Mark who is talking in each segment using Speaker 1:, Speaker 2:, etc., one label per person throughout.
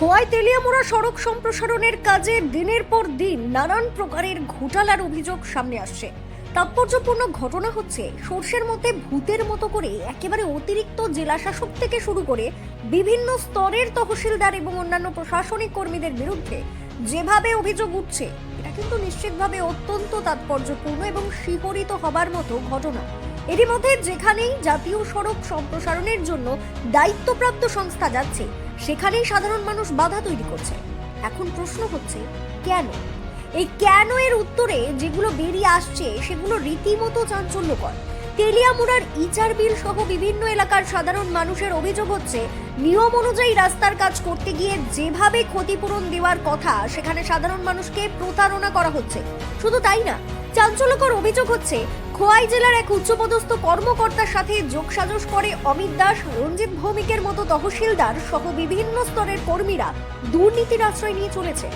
Speaker 1: খোয়াই তেলিয়ামুড়া সড়ক সম্প্রসারণের কাজে দিনের পর দিন নানান প্রকারের ঘোটালার অভিযোগ সামনে আসছে। তাৎপর্যপূর্ণ ঘটনা হচ্ছে, সর্ষের মধ্যে ভূতের মতো করে একেবারে অতিরিক্ত জেলা শাসক থেকে শুরু করে বিভিন্ন স্তরের তহসিলদার এবং অন্যান্য প্রশাসনিক কর্মীদের বিরুদ্ধে যেভাবে অভিযোগ উঠছে, এটা কিন্তু নিশ্চিতভাবে অত্যন্ত তাৎপর্যপূর্ণ এবং শিহরিত হবার মতো ঘটনা। এরই মধ্যে যেখানেই জাতীয় সড়ক সম্প্রসারণের জন্য দায়িত্বপ্রাপ্ত সংস্থা যাচ্ছে সেখানেই সাধারণ মানুষ বাধা তৈরি করছে। এখন প্রশ্ন হচ্ছে, কেন? এই কেন এর উত্তরে যেগুলো বেরিয়ে আসছে, সেগুলো রীতিমতো চাঞ্চল্যকর। তেলিয়ামুড়ার ইচার বিল সহ বিভিন্ন এলাকার সাধারণ মানুষের অভিযোগ হচ্ছে, নিয়ম অনুযায়ী রাস্তার কাজ করতে গিয়ে যেভাবে ক্ষতিপূরণ দেওয়ার কথা, সেখানে সাধারণ মানুষকে প্রতারণা করা হচ্ছে। শুধু তাই না চাঞ্চল্যকর অভিযোগ হচ্ছে, খোয়াই জেলার এক উচ্চপদস্থ কর্মকর্তার সাথে যোগসাজশ করে অমিত দাস, রঞ্জিত ভৌমিকের মতো তহসিলদার সহ বিভিন্ন স্তরের কর্মীরা দুর্নীতির আশ্রয় নিয়ে চলেছে।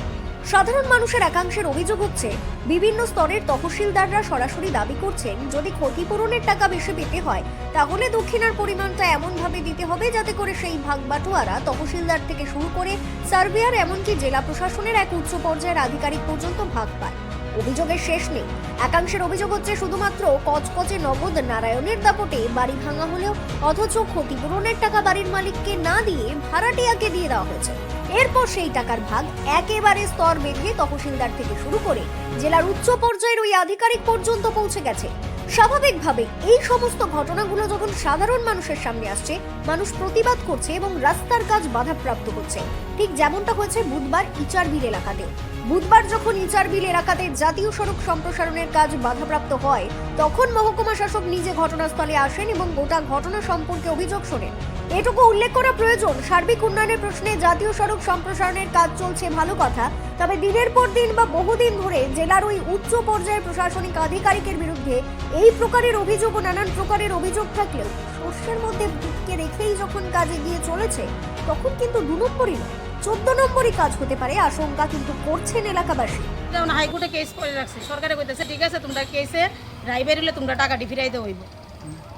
Speaker 1: সাধারণ মানুষের একাংশের অভিযোগ হচ্ছে, বিভিন্ন স্তরের তহসিলদাররা সরাসরি দাবি করছেন, যদি ক্ষতিপূরণের টাকা বেশি পেতে হয়, তাহলে দক্ষিণার পরিমাণটা এমনভাবে দিতে হবে যাতে করে সেই ভাগ বাটোয়ারা তহসিলদার থেকে শুরু করে সার্ভেয়ার এমনকি জেলা প্রশাসনের এক উচ্চ পর্যায়ের আধিকারিক পর্যন্ত ভাগ পায়। অভিযোগের শেষ নেই। একাংশের অভিযোগ হচ্ছে শুধুমাত্র কচকচে নগদ নারায়ণের দাপটে বাড়ি ভাঙা হলেও অথচ ক্ষতিপূরণের টাকা বাড়ির মালিককে না দিয়ে ভাড়াটিয়াকে দিয়ে দেওয়া হয়েছে। এরপর সেই টাকার ভাগ একেবারে স্তর বেঁধে তহসিলদার থেকে শুরু করে জেলার উচ্চ পর্যায়ের ওই আধিকারিক পর্যন্ত পৌঁছে গেছে। স্বাভাবিকভাবে এই সমস্ত ঘটনাগুলো যখন সাধারণ মানুষের সামনে আসছে, মানুষ প্রতিবাদ করছে এবং রাস্তার কাজ বাধাপ্রাপ্ত হচ্ছে ঠিক যেমনটা হয়েছে বুধবার ইচারবিল এলাকাতে। বুধবার যখন ইচারবিল এলাকাতে জাতীয় সড়ক সম্প্রসারণের কাজ বাধাপ্রাপ্ত হয়, তখন মহকুমা শাসক নিজে ঘটনাস্থলে আসেন এবং গোটা ঘটনা সম্পর্কে অভিযোগ শোনেন। এটুকু উল্লেখ করা প্রয়োজন। সার্বিক উন্নয়নের প্রশ্নে জাতীয় সড়ক সম্প্রসারণের কাজ চলছে ভালো কথা, তবে দিনের পর দিন বা বহুদিন ধরে জেলার ওই উচ্চ পর্যায়ের প্রশাসনিক আধিকারিকের বিরুদ্ধে এই প্রকারের অভিযোগ ও নানান প্রকারের অভিযোগ থাকলেও শস্যের মধ্যে ভূতকে রেখেই যখন কাজে গিয়ে চলেছে, তখন কিন্তু দু নম্বরই নয়, চোদ্দ নম্বরই কাজ হতে পারে, আশঙ্কা কিন্তু করছেন এলাকাবাসী।
Speaker 2: যেমন হাইকোর্টে কেস করে রাখছে, সরকারে কইতেছে ঠিক আছে, তোমরা কেসে রায় বেরিলে তোমরা টাকাটি ফিরাইতে হইব।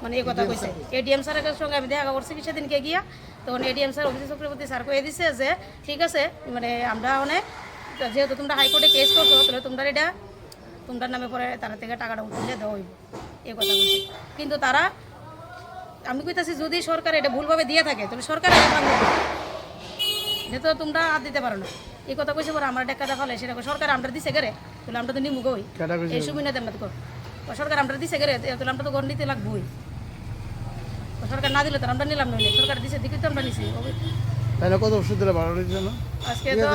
Speaker 2: মানে এই কথা কইছে। এডিএম স্যারের সঙ্গে আমি দেখা করছি কি সেদিনকে গিয়া? তখন ADM sir office Chakraborty sir কয়ে দিছে যে ঠিক আছে মানে আমরা অনেক যেহেতু তোমরা হাইকোর্টে কেস করছ তাহলে তোমরা এটা তোমরা নামে পরে তারা থেকে টাকাটা উঠিয়ে দেওয়া হইব। এই কথা কইছে। কিন্তু তারা আমি কইতাছি যদি সরকার এটা ভুলভাবে দিয়ে থাকে তাহলে সরকার এটা তো তোমরা আর দিতে পারো না। এই কথা কইছে পরে আমার টাকা দেখালে সেটা সরকার আমরা দিছে গেরে তাহলে আমরা তো নিমু গই এই সুবিধা দেন না তো সরকার আমরা দিছে গেরে তাহলে আমরা তো গড় নিতে লাগবই। তো সরকার না দিলে তো আমরা নিলাম না সরকার দিছে দিকে তো আমরা নিছি।
Speaker 3: তাহলে কত ওষুধ দিলে ভালো হয়েছে না
Speaker 2: আজকে তো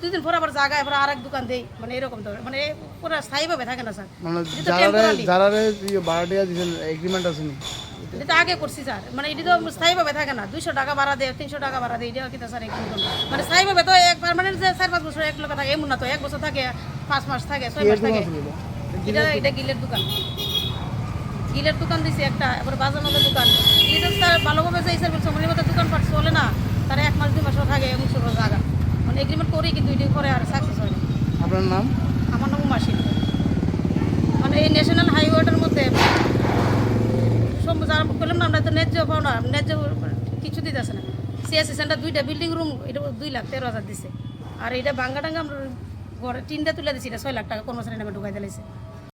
Speaker 2: দুদিন পর আবার জায়গায় আবার আরেক দোকান দেই মানে এরকম তো মানে পুরো স্থায়ীভাবে থাকে না স্যার।
Speaker 3: মানে যারা যারা ভাড়া দিয়েছেন এগ্রিমেন্ট আছে নি
Speaker 2: এটা তো আগে করছি স্যার। মানে এটি তো স্থায়ীভাবে থাকে না। দুইশো টাকা ভাড়া দেয় তিনশো টাকা ভাড়া দেয় এটা কিন্তু স্যার একদম মানে স্থায়ীভাবে তো এক পার্মানেন্ট যে চার পাঁচ বছর এক লোক থাকে এমন না তো এক বছর থাকে পাঁচ মাস থাকে ছয় মাস থাকে। এটা এটা গিলের দোকান। গিলের দোকান দিছি একটা এবার বাজার মধ্যে দোকান এটা স্যার ভালোভাবে যে সার্ভিস সময়ের মধ্যে দোকান পাট চলে না তারা এক মাস দুই মাসও থাকে এমন সব জায়গা। মানে এগ্রিমেন্ট করি কিন্তু এটি করে আর সাকসেস হয় না।
Speaker 3: আপনার নাম?
Speaker 2: আমার নাম মাসিন মানে এই ন্যাশনাল হাইওয়েটার মধ্যে যারা বললাম না, আমরা তো ন্যায্য পাও না ন্যায্য কিছু দিতেছে না। সিএসসি সেন্টার দুইটা বিল্ডিং রুম এটা দুই লাখ তেরো হাজার দিছে। আর এটা বাঙ্গা টাঙ্গা আমরা ঘরে তিনটা তুলে দিছি, এটা ছয় লাখ টাকা কর্মচারী নামে ঢুকাই দিয়েছে